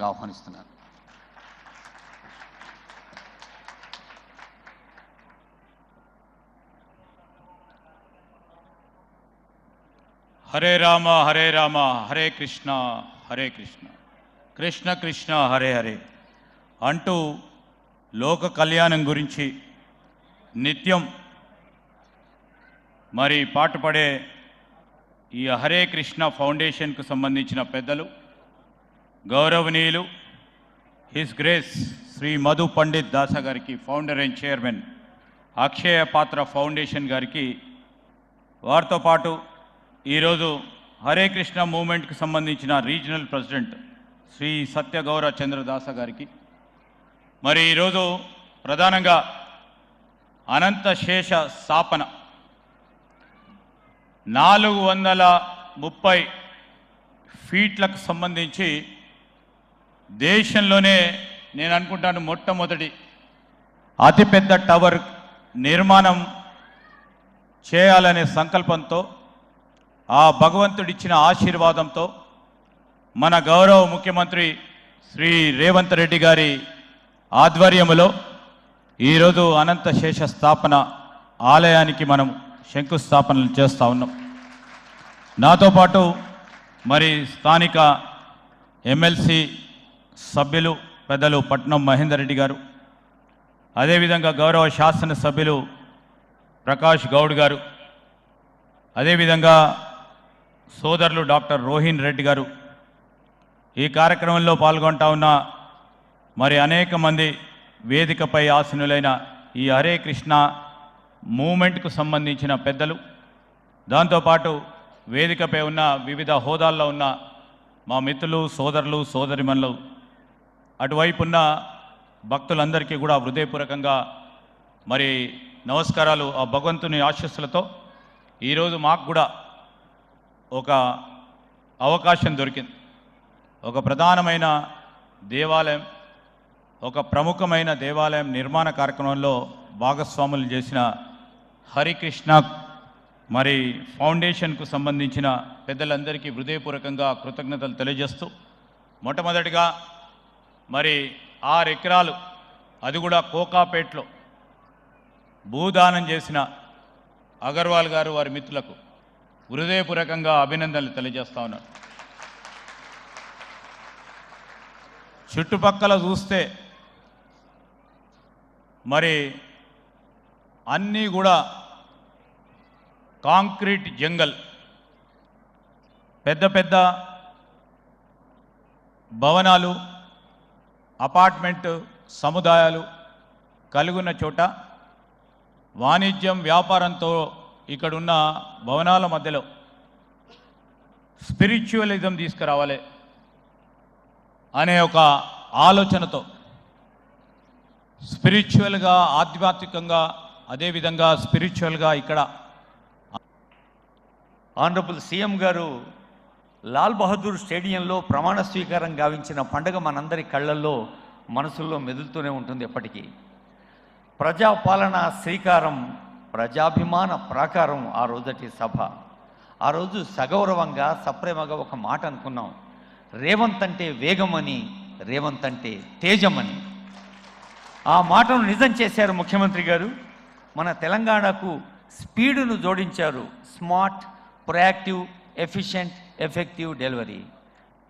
సవినయంగా ఆహ్వానిస్తున్నాను హరే రామ హరే రామ హరే కృష్ణ హరే కృష్ణ. కృష్ణ కృష్ణ హరే హరే. అంటూ లోక కళ్యాణం గురించి నిత్యం మరి పాటుపడే ఈ హరే కృష్ణ ఫౌండేషన్కు సంబంధించిన పెద్దలు గౌరవనీయులు హిస్ గ్రేస్ శ్రీ మధు పండిత్ దాస గారికి ఫౌండర్ అండ్ చైర్మన్ అక్షయ పాత్ర ఫౌండేషన్ గారికి వారితో పాటు ఈరోజు హరే కృష్ణ మూమెంట్కి సంబంధించిన రీజనల్ ప్రెసిడెంట్ శ్రీ సత్యగౌర చంద్రదాస గారికి మరి ఈరోజు ప్రధానంగా అనంత శేష స్థాపన నాలుగు వందల ముప్పై ఫీట్లకు సంబంధించి దేశంలోనే నేను అనుకుంటాను మొట్టమొదటి అతిపెద్ద టవర్ నిర్మాణం చేయాలనే సంకల్పంతో ఆ భగవంతుడిచ్చిన ఆశీర్వాదంతో మన గౌరవ ముఖ్యమంత్రి శ్రీ రేవంత్ రెడ్డి గారి ఆధ్వర్యములో ఈరోజు అనంత శేష స్థాపన ఆలయానికి మనం శంకుస్థాపనలు చేస్తూ ఉన్నాం. నాతో పాటు మరి స్థానిక ఎమ్మెల్సీ సభ్యులు పెద్దలు పట్నం మహేందర్ రెడ్డి గారు అదేవిధంగా గౌరవ శాసనసభ్యులు ప్రకాష్ గౌడ్ గారు అదేవిధంగా సోదరులు డాక్టర్ రోహిన్ రెడ్డి గారు. ఈ కార్యక్రమంలో పాల్గొంటా ఉన్న మరి అనేక మంది వేదికపై ఆసనులైన ఈ హరే కృష్ణ మూమెంట్కు సంబంధించిన పెద్దలు దాంతోపాటు వేదికపై ఉన్న వివిధ హోదాల్లో ఉన్న మా మిత్రులు సోదరులు సోదరిమన్లు అటువైపు ఉన్న భక్తులందరికీ కూడా హృదయపూర్వకంగా మరి నమస్కారాలు ఆ భగవంతుని ఆశస్సులతో. ఈరోజు మాకు కూడా ఒక అవకాశం దొరికింది. ఒక ప్రధానమైన దేవాలయం ఒక ప్రముఖమైన దేవాలయం నిర్మాణ కార్యక్రమంలో భాగస్వాములు చేసిన హరికృష్ణ మరి ఫౌండేషన్కు సంబంధించిన పెద్దలందరికీ హృదయపూర్వకంగా కృతజ్ఞతలు తెలియజేస్తూ మొట్టమొదటిగా మరి ఆరు ఎకరాలు అది కూడా కోకాపేట్లో. భూదానం చేసిన అగర్వాల్ గారు వారి మిత్రులకు హృదయపూర్వకంగా అభినందనలు తెలియజేస్తా ఉన్నారు చుట్టుపక్కల చూస్తే మరి అన్నీ కూడా కాంక్రీట్ జంగల్ పెద్ద పెద్ద భవనాలు అపార్ట్మెంట్ సముదాయాలు కలుగున్న చోట వాణిజ్యం వ్యాపారంతో ఇక్కడున్న భవనాల మధ్యలో స్పిరిచువలిజం తీసుకురావాలి అనే ఒక ఆలోచనతో స్పిరిచువల్గా ఆధ్యాత్మికంగా అదేవిధంగా స్పిరిచువల్గా ఇక్కడ ఆనరబుల్ సీఎం గారు లాల్ బహదూర్ స్టేడియంలో ప్రమాణ స్వీకారం గావించిన పండుగ మనందరి కళ్ళల్లో మనసుల్లో మెదులుతూనే ఉంటుంది ఎప్పటికీ. ప్రజాపాలన శ్రీకారం ప్రజాభిమాన ప్రాకారం ఆ రోజటి సభ. ఆ రోజు సగౌరవంగా సప్రేమగా ఒక మాట అనుకున్నాం. రేవంత్ అంటే వేగమని రేవంత్ అంటే తేజమని. ఆ మాటను నిజం చేశారు ముఖ్యమంత్రి గారు. మన తెలంగాణకు స్పీడును జోడించారు. Smart proactive efficient effective delivery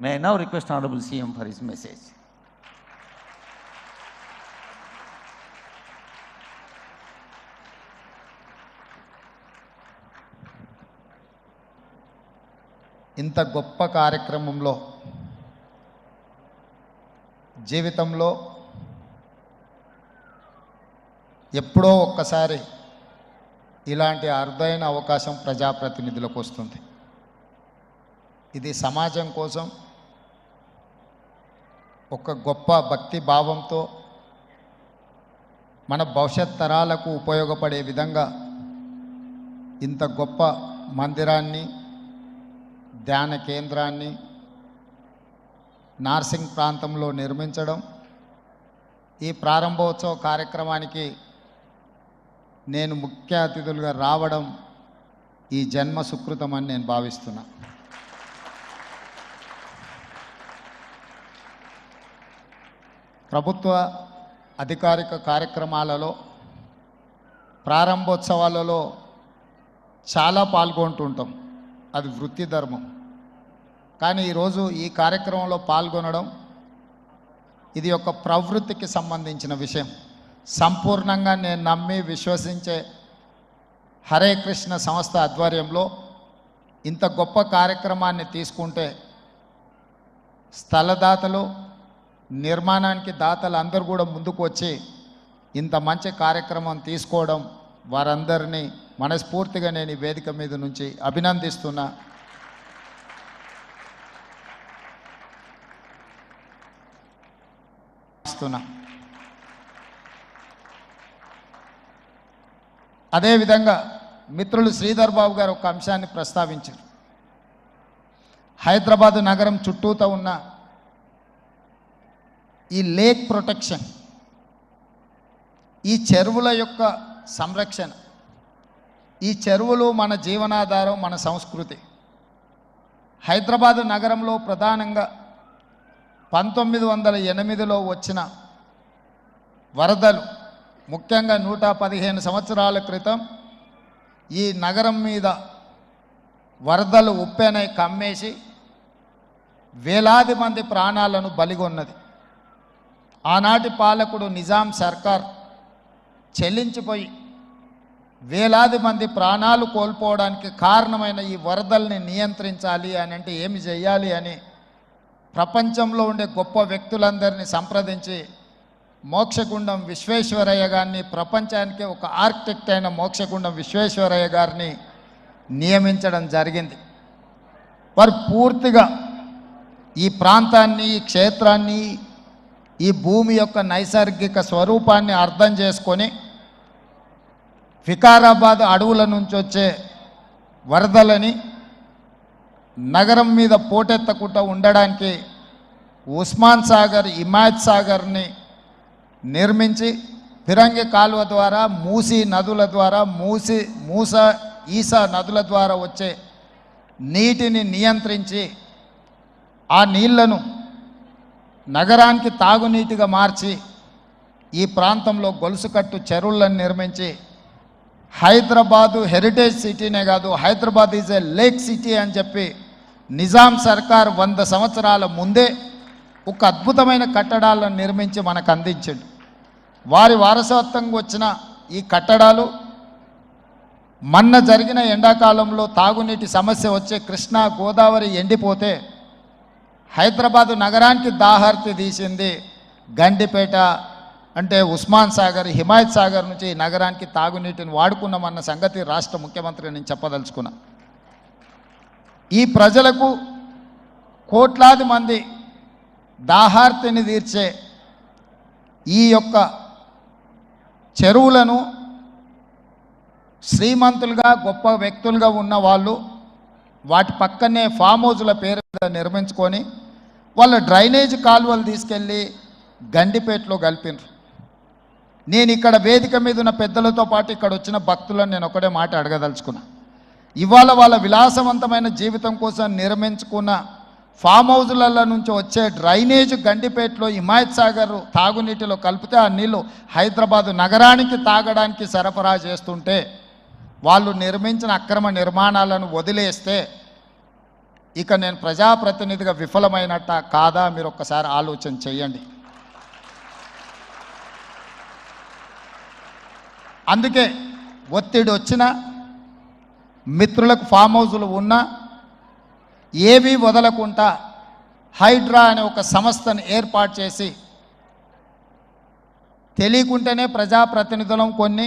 may now request honourable CM for his message ఇంత గొప్ప కార్యక్రమంలో జీవితంలో ఎప్పుడో ఒక్కసారి ఇలాంటి అరుదైన అవకాశం ప్రజాప్రతినిధులకు వస్తుంది. ఇది సమాజం కోసం ఒక గొప్ప భక్తి భావంతో మన భవిష్యత్ తరాలకు ఉపయోగపడే విధంగా ఇంత గొప్ప మందిరాన్ని ధ్యాన కేంద్రాన్ని నార్సింగ్ ప్రాంతంలో నిర్మించడం ఈ ప్రారంభోత్సవ కార్యక్రమానికి నేను ముఖ్య అతిథులుగా రావడం ఈ జన్మ సుకృతం అని నేను భావిస్తున్నాను ప్రభుత్వ అధికారిక కార్యక్రమాలలో ప్రారంభోత్సవాలలో చాలా పాల్గొంటుంటాం. అది వృత్తి ధర్మం. కానీ ఈరోజు ఈ కార్యక్రమంలో పాల్గొనడం ఇది ఒక ప్రవృత్తికి సంబంధించిన విషయం. సంపూర్ణంగా నేను నమ్మి విశ్వసించే హరే కృష్ణ సంస్థ ఆధ్వర్యంలో ఇంత గొప్ప కార్యక్రమాన్ని తీసుకుంటే స్థలదాతలు నిర్మాణానికి దాతలు అందరూ కూడా ముందుకు వచ్చి ఇంత మంచి కార్యక్రమం తీసుకోవడం వారందరినీ మనస్ఫూర్తిగా నేను ఈ వేదిక మీద నుంచి అభినందిస్తున్నా. ఇస్తున్నా. అదేవిధంగా మిత్రులు శ్రీధర్ బాబు గారు ఒక అంశాన్ని ప్రస్తావించారు. హైదరాబాదు నగరం చుట్టూతో ఉన్న ఈ లేక్ ప్రొటెక్షన్ ఈ చెరువుల యొక్క సంరక్షణ ఈ చెరువులు మన జీవనాధారం మన సంస్కృతి. హైదరాబాద్ నగరంలో ప్రధానంగా పంతొమ్మిది వందల ఎనిమిదిలో వచ్చిన వరదలు ముఖ్యంగా నూట పదిహేను సంవత్సరాల క్రితం ఈ నగరం మీద వరదలు ఉప్పెనై కమ్మేసి వేలాది మంది ప్రాణాలను బలిగొన్నది. ఆనాటి పాలకుడు నిజాం సర్కార్ చెల్లించిపోయి వేలాది మంది ప్రాణాలు కోల్పోవడానికి కారణమైన ఈ వరదల్ని నియంత్రించాలి అని అంటే ఏమి చేయాలి అని ప్రపంచంలో ఉండే గొప్ప వ్యక్తులందరినీ సంప్రదించి మోక్షగుండం విశ్వేశ్వరయ్య గారిని ప్రపంచానికి ఒక ఆర్కిటెక్ట్ అయిన మోక్షగుండం విశ్వేశ్వరయ్య గారిని నియమించడం జరిగింది. వారు పూర్తిగా ఈ ప్రాంతాన్ని ఈ క్షేత్రాన్ని ఈ భూమి యొక్క నైసర్గిక స్వరూపాన్ని అర్థం చేసుకొని వికారాబాద్ అడవుల నుంచి వచ్చే వరదలని నగరం మీద పోటెత్తకుండా ఉండడానికి ఉస్మాన్ సాగర్ ఇమాజ్ సాగర్ని నిర్మించి ఫిరంగి కాలువ ద్వారా మూసి నదుల ద్వారా మూసి మూస ఈసా నదుల ద్వారా వచ్చే నీటిని నియంత్రించి ఆ నీళ్ళను నగరానికి తాగునీటిగా మార్చి ఈ ప్రాంతంలో గొలుసుకట్టు చెరువులను నిర్మించి హైదరాబాదు హెరిటేజ్ సిటీనే కాదు Hyderabad is a lake city అని చెప్పి నిజాం సర్కార్ వంద సంవత్సరాల ముందే ఒక అద్భుతమైన కట్టడాలను నిర్మించి మనకు అందించాడు. వారి వారసత్వంగా వచ్చిన ఈ కట్టడాలు మొన్న జరిగిన ఎండాకాలంలో తాగునీటి సమస్య వచ్చే కృష్ణా గోదావరి ఎండిపోతే హైదరాబాదు నగరానికి దాహార్తి తీసింది. గండిపేట అంటే ఉస్మాన్ సాగర్ హిమాయత్ సాగర్ నుంచి నగరానికి తాగునీటిని వాడుకున్నామన్న సంగతి రాష్ట్ర ముఖ్యమంత్రి నేను చెప్పదలుచుకున్నా. ఈ ప్రజలకు కోట్లాది మంది దాహార్తిని తీర్చే ఈ యొక్క చెరువులను శ్రీమంతులుగా గొప్ప వ్యక్తులుగా ఉన్న వాళ్ళు వాటి పక్కనే ఫామ్ హౌజుల పేరు మీద నిర్మించుకొని వాళ్ళ డ్రైనేజ్ కాలువలు తీసుకెళ్ళి గండిపేటలో కలిపినరు. నేను ఇక్కడ వేదిక మీద ఉన్న పెద్దలతో పాటు ఇక్కడ వచ్చిన భక్తులను నేను ఒకటే మాట అడగదలుచుకున్నా. ఇవాళ వాళ్ళ విలాసవంతమైన జీవితం కోసం నిర్మించుకున్న ఫామ్ హౌజులలో నుంచి వచ్చే డ్రైనేజ్ గండిపేటలో హిమాయత్ సాగర్ తాగునీటిలో కలిపితే ఆ నీళ్ళు హైదరాబాదు నగరానికి తాగడానికి సరఫరా చేస్తుంటే వాళ్ళు నిర్మించిన అక్రమ నిర్మాణాలను వదిలేస్తే ఇక నేను ప్రజాప్రతినిధిగా విఫలమైనట్ట కాదా? మీరు ఒక్కసారి ఆలోచన చేయండి అందుకే ఒత్తిడి వచ్చినా మిత్రులకు ఫామ్ హౌజులు ఉన్నా ఏవీ వదలకుండా హైడ్రా అనే ఒక సంస్థను ఏర్పాటు చేసి తెలియకుంటేనే ప్రజాప్రతినిధులం కొన్ని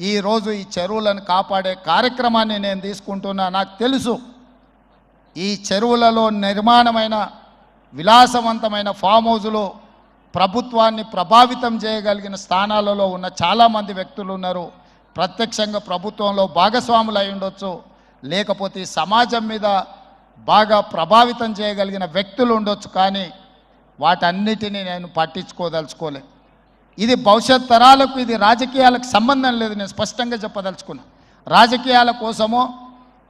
ఈరోజు ఈ చెరువులను కాపాడే కార్యక్రమాన్ని నేను తీసుకుంటున్నా. నాకు తెలుసు ఈ చెరువులలో నిర్మాణమైన విలాసవంతమైన ఫామ్ హౌజులు ప్రభుత్వాన్ని ప్రభావితం చేయగలిగిన స్థానాలలో ఉన్న చాలామంది వ్యక్తులు ఉన్నారు. ప్రత్యక్షంగా ప్రభుత్వంలో భాగస్వాములు అయి ఉండొచ్చు. లేకపోతే సమాజం మీద బాగా ప్రభావితం చేయగలిగిన వ్యక్తులు ఉండొచ్చు. కానీ వాటన్నిటినీ నేను పట్టించుకోదలుచుకోలే ఇది భవిష్యత్ తరాలకు ఇది రాజకీయాలకు సంబంధం లేదు. నేను స్పష్టంగా చెప్పదలుచుకున్నా. రాజకీయాల కోసమో